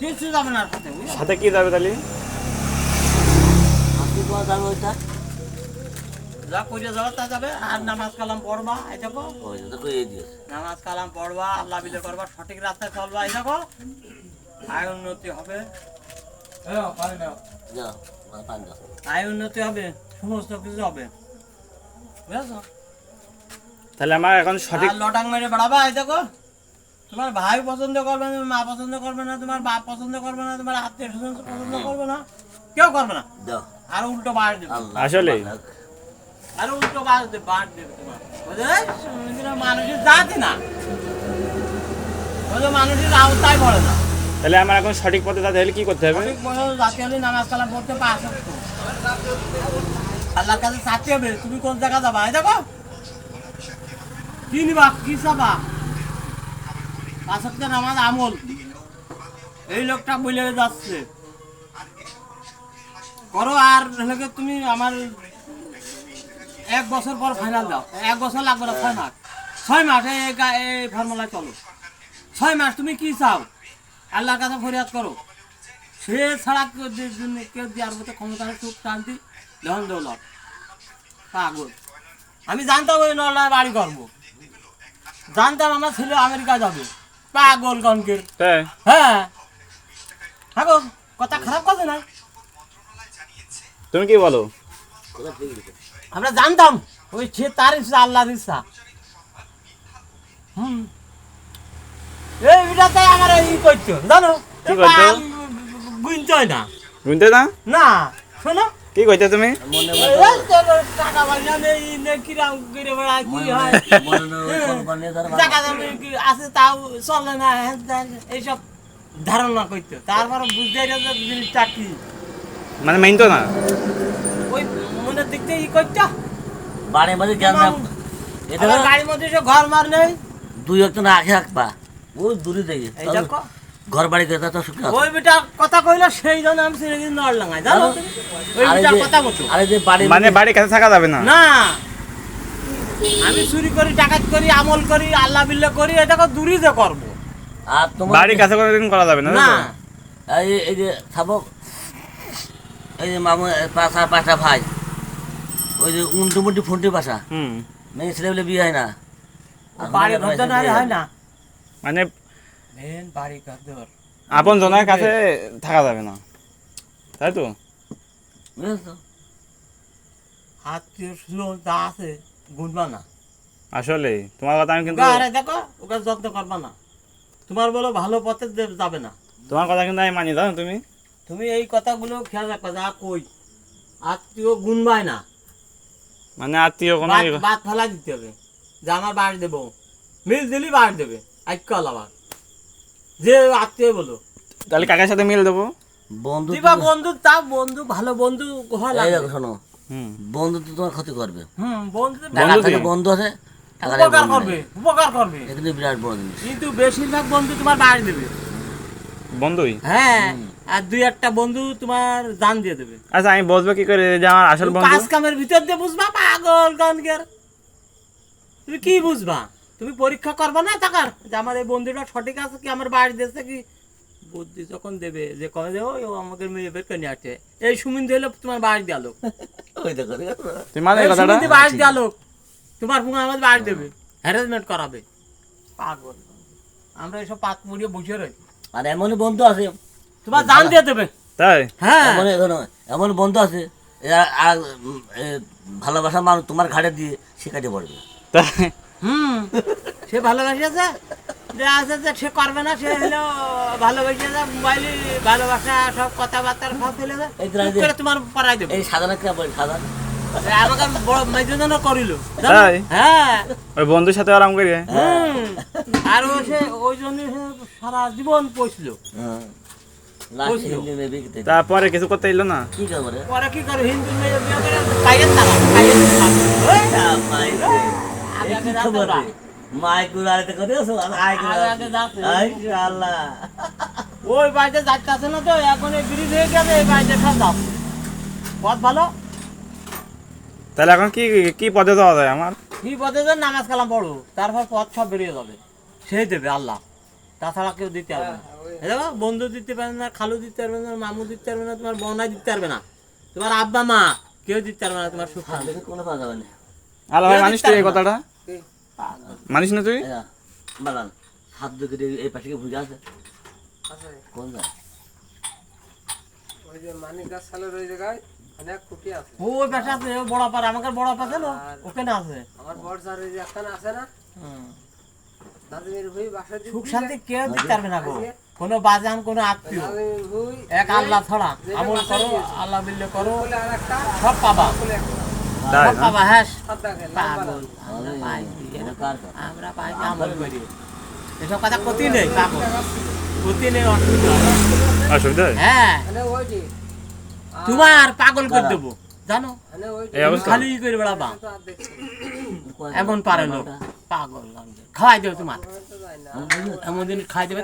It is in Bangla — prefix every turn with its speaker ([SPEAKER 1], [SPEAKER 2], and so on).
[SPEAKER 1] কিছু যাবে না সাথে
[SPEAKER 2] কি যাবে তাহলে?
[SPEAKER 1] যা করে তা যাবে। আর নামাজ কালাম পড়বা এই দেখো। নামাজ কালাম পড়বা আল্লাহ বিলে করবা সঠিক রাস্তায় চলবা এই দেখো। আয় উন্নতি হবে।
[SPEAKER 3] যাও
[SPEAKER 1] আয় উন্নতি হবে সমস্ত কিছু হবে। বুঝেছ?
[SPEAKER 2] তাহলে আমার এখন সঠিক
[SPEAKER 1] লটাং মেরে বেড়াবা এই দেখো। তোমার ভাই পছন্দ করবে না মা পছন্দ করবে না তোমার বাপ পছন্দ করবে না তোমার আত্মীয় স্বজন পছন্দ করবে না কেউ করবে না। আর উল্টো বাড় দেবে।
[SPEAKER 2] আসলে?
[SPEAKER 1] আর উল্টো বাড় দেবে বাড় দেবে তোমার। বুঝলে মানুষের জাতি না। ওগুলো মানুষের আওতায় পড়ে না।
[SPEAKER 2] তাহলে আমার এখন সঠিক পথে যেতে হলে কি করতে হবে?
[SPEAKER 1] জাতি হলে নামাজ কালাম পড়তে পারছ আল্লাহর কাছে চাচ্ছি হবে তুমি কোন জায়গা যাবা? এই দেখো। কি নিবা? কি চাবা? পাঁচটা নামাজ আমল। এই লোকটা বলে যাচ্ছে। করো আর হলে তুমি আমার এক বছর পর ফাইনাল দাও। এক বছর লাগবে না ছয় মাস। ছয় মাস এই ফর্মুলায় চলো। ছয় মাস তুমি কি চাও? আল্লাহর কাছে ফরিয়াদ করো। সে ছাড়া কেউ দেওয়ার মতো ক্ষমতা নেই, সুখ শান্তি ধন দৌলত। পাগল। আমি জানতাম ওই নলায় বাড়ি করব। জানতাম আমার ছেলে আমেরিকা যাবে। পাগল কনকের হ্যাঁ। থাকো কথা খারাপ কথা না।
[SPEAKER 2] তুমি কি বলো?
[SPEAKER 1] আমরা জানতাম ওই সে তার ইচ্ছা আল্লাহর ইচ্ছা। হুম। এই আমার ই জানো?
[SPEAKER 2] কি?
[SPEAKER 1] গুনতে না।
[SPEAKER 2] বুঝতে না?
[SPEAKER 1] না শোনো।
[SPEAKER 2] কি কইতে তুমি?
[SPEAKER 3] মনে
[SPEAKER 1] এই টাকা পয়সা নেই নে কিরাম করে বেড়ায় কি
[SPEAKER 3] মনে
[SPEAKER 1] হয়
[SPEAKER 3] মনে কোম্পানি তার
[SPEAKER 1] টাকা দামে কি আছে তাও চলে না হ্যান ত্যান, এইসব ধারণা করতো তারপরে বুঝতে যে জিনিসটা কি
[SPEAKER 2] মানে মাইনতো না?
[SPEAKER 1] ওই দিক থেকে ই করতো
[SPEAKER 3] বাড়ির মাঝে জ্ঞান না এটা
[SPEAKER 1] গাড়ির মধ্যে ঘর মার নেই
[SPEAKER 3] দুই একজন আগে রাখবা ও দূরে
[SPEAKER 1] দেখো।
[SPEAKER 3] ঘর বাড়ি করে তা সুখ
[SPEAKER 1] ওই বেটা কথা কইলো সেই জন্য আমি ছেড়ে দিন নড় লাগাই জানো? ওই
[SPEAKER 3] যে-
[SPEAKER 1] কথা মতো
[SPEAKER 3] আরে যে বাড়ি
[SPEAKER 2] মানে বাড়ির কাছে থাকা যাবে না?
[SPEAKER 1] না। আমি চুরি করি ডাকাত করি আমল করি আল্লাহ বিল্লাহ করি এটা দূরই যে করব?
[SPEAKER 3] আর তোমার
[SPEAKER 2] বাড়ির কাছে কোনোদিন করা যাবে না
[SPEAKER 1] না।
[SPEAKER 3] এই এই যে থাকো এই যে মামু পাঁচটা পাঁচটা ভাই। ওই যে উন্টু মুন্টি ফুন্টি বাসা
[SPEAKER 2] হুম।
[SPEAKER 3] মেয়ে ছেলে বলে বিয়ে হয় না।
[SPEAKER 1] বাড়ি হয় না।
[SPEAKER 2] মেন
[SPEAKER 1] বাড়ি
[SPEAKER 2] আপন জনের কাছে থাকা যাবে না। তাই তো?
[SPEAKER 1] আত্মীয় স্বজন যা আছে গুনবা না।
[SPEAKER 2] আসলে তোমার কথা আমি কিন্তু
[SPEAKER 1] আরে দেখো ওকে যত্ন করবা না। তোমার বলো ভালো পথে যাবে না।
[SPEAKER 2] তোমার কথা কিন্তু আমি মানি জানো তুমি?
[SPEAKER 1] তুমি এই কথাগুলো খেয়াল রাখবা যা কই। আত্মীয় গুনবাই না।
[SPEAKER 2] মানে আত্মীয় কোনো
[SPEAKER 1] বাদ
[SPEAKER 2] ইয়ে-
[SPEAKER 1] বাদ ফেলা দিতে হবে। যে আমার বাড়ি দেবো। মিল দিলি বাড়ি দেবে। আজকাল আবার যে আত্মীয় বলো।
[SPEAKER 2] তাহলে কাকার সাথে মিল দেবো।
[SPEAKER 3] বন্ধু
[SPEAKER 1] দিবা বন্ধু তা বন্ধু ভালো বন্ধু হওয়া।
[SPEAKER 3] দেখো শোনো। বন্ধু তো তোমার ক্ষতি করবে।
[SPEAKER 1] হুম বন্ধু
[SPEAKER 3] টাকা
[SPEAKER 2] বন্ধু
[SPEAKER 3] আছে
[SPEAKER 1] উপকার করবে উপকার করবে।
[SPEAKER 3] এগুলো বিরাট বড় জিনিস।
[SPEAKER 1] কিন্তু বেশিরভাগ বন্ধু তোমার বাড়ি দেবে।
[SPEAKER 2] বন্ধুই?
[SPEAKER 1] হ্যাঁ আর দুই একটা বন্ধু তোমার জান দিয়ে দেবে।
[SPEAKER 2] আচ্ছা আমি বসবো কি করে? যে আমার আসল বন্ধু?
[SPEAKER 1] কাজ কামের ভিতর দিয়ে বুঝবা পাগল গনকের তুমি কি বুঝবা? তুমি পরীক্ষা করবা না টাকার যে আমার এই বন্ধুটা সঠিক আছে কি? আমার বাড়ি দিয়েছে কি? বুদ্ধি যখন দেবে যে কবে যে ওই ও আমাকে মেয়ে বের করে নিয়ে আসছে এই সুমিন্দি হলো তোমার বাড়ি দেওয়া লোক
[SPEAKER 3] ওই দেখো দেখো।
[SPEAKER 2] তুমি মানে এই
[SPEAKER 1] এই
[SPEAKER 2] কথাটা
[SPEAKER 1] বাড়ি লোক তোমার পুঙ্গা আমাদের বাড়ি দেবে। হ্যারাসমেন্ট করাবে। পাগল। আমরা এসব পাত মুড়িয়ে বসে রই।
[SPEAKER 3] আর এমন বন্ধু আছে।
[SPEAKER 1] তোমার জান দিয়ে দেবে।
[SPEAKER 2] তাই?
[SPEAKER 1] হ্যাঁ।
[SPEAKER 3] এমন এমন বন্ধু আছে। ভালোবাসা মানুষ তোমার ঘাটে দিয়ে শিখাতে পারবে।
[SPEAKER 2] তাই?
[SPEAKER 1] হুম। সে ভালোবাসি আছে যে সে করবে না সে হলো ভালোবাসি আছে মোবাইলে ভালোবাসা সব কথাবার্তা সব ফেলে দেয়। তোমার পড়াই দেবে।
[SPEAKER 3] এই সাধারণ কে বলে সাধারণ
[SPEAKER 1] আমাকে বড় মেজজন করিল হ্যাঁ।
[SPEAKER 2] ওই বন্ধুর সাথে আরাম করি
[SPEAKER 1] হুম। আর ও সে ওই জন্য সারা জীবন পৌঁছল।
[SPEAKER 3] হ্যাঁ।
[SPEAKER 2] তারপরে কিছু করতে এলো না?
[SPEAKER 3] কি করে
[SPEAKER 1] পরে কি করে হিন্দু মেয়ে বিয়ে করে?
[SPEAKER 3] আল্লাহ
[SPEAKER 1] ওই বাড়িতে যাচ্ছে না তো এখন এই ব্রিজ হয়ে গেছে এই বাড়িতে সব পথ ভালো?
[SPEAKER 2] তাহলে এখন কি কি পদে দেওয়া যায় আমার?
[SPEAKER 1] কি পথে যে নামাজ কালাম পড়ো তারপর পথ সব বেরিয়ে যাবে। সেই দেবে আল্লাহ। তাছাড়া কেউ দিতে পারবে না। দেখো বন্ধু দিতে পারবে না খালু দিতে পারবে না মামু দিতে পারবে না তোমার বোনাই দিতে পারবে না। তোমার আব্বা মা কেউ দিতে পারবে না তোমার সুখ
[SPEAKER 3] কোনো পাওয়া যাবে না।
[SPEAKER 2] আলো ভাই
[SPEAKER 1] কেউ
[SPEAKER 2] মানিস এই কথাটা। মানিস না তুই?
[SPEAKER 3] বালান হাত দেখে এই পাশে ভুগে আছে
[SPEAKER 4] আছে।
[SPEAKER 3] কোন যায়?
[SPEAKER 4] ওই যে মানিক গাছ সালের ওই জায়গায় অনেক খুঁটি আছে।
[SPEAKER 1] ওই পাশে আছে বড় পারে আমাকে বড় পাশে না ওখানে আছে।
[SPEAKER 4] আমার বড় স্যার ওই যে একখানে আছে না? দাদিমের ভুই বাসা দিয়ে
[SPEAKER 1] সুখ শান্তি কেউ দিতে পারবে না গো। কোনো বাজান কোনো আত্মীয়। এক আল্লাহ ছাড়া। আমল করো আল্লাহ বিল্লে করো। সব পাবা। হ্যাঁ
[SPEAKER 4] সাদা খেয়ে লম্বা
[SPEAKER 1] পাগল। আমরা পাই কি
[SPEAKER 3] এটা
[SPEAKER 1] এরকম?
[SPEAKER 3] কার কথা?
[SPEAKER 1] আমরা পাই আমল করি এসব কথা ক্ষতি নেই পাগল। ক্ষতি নেই অসুবিধা হ্যাঁ।
[SPEAKER 4] ওই যে
[SPEAKER 1] তোমার পাগল করে দেবো জানো? খালি করে বেড়াবা। এমন পারে লোক পাগল খাওয়াই দেবে তোমার।
[SPEAKER 3] না।
[SPEAKER 1] এমন দিন খাই দেবে।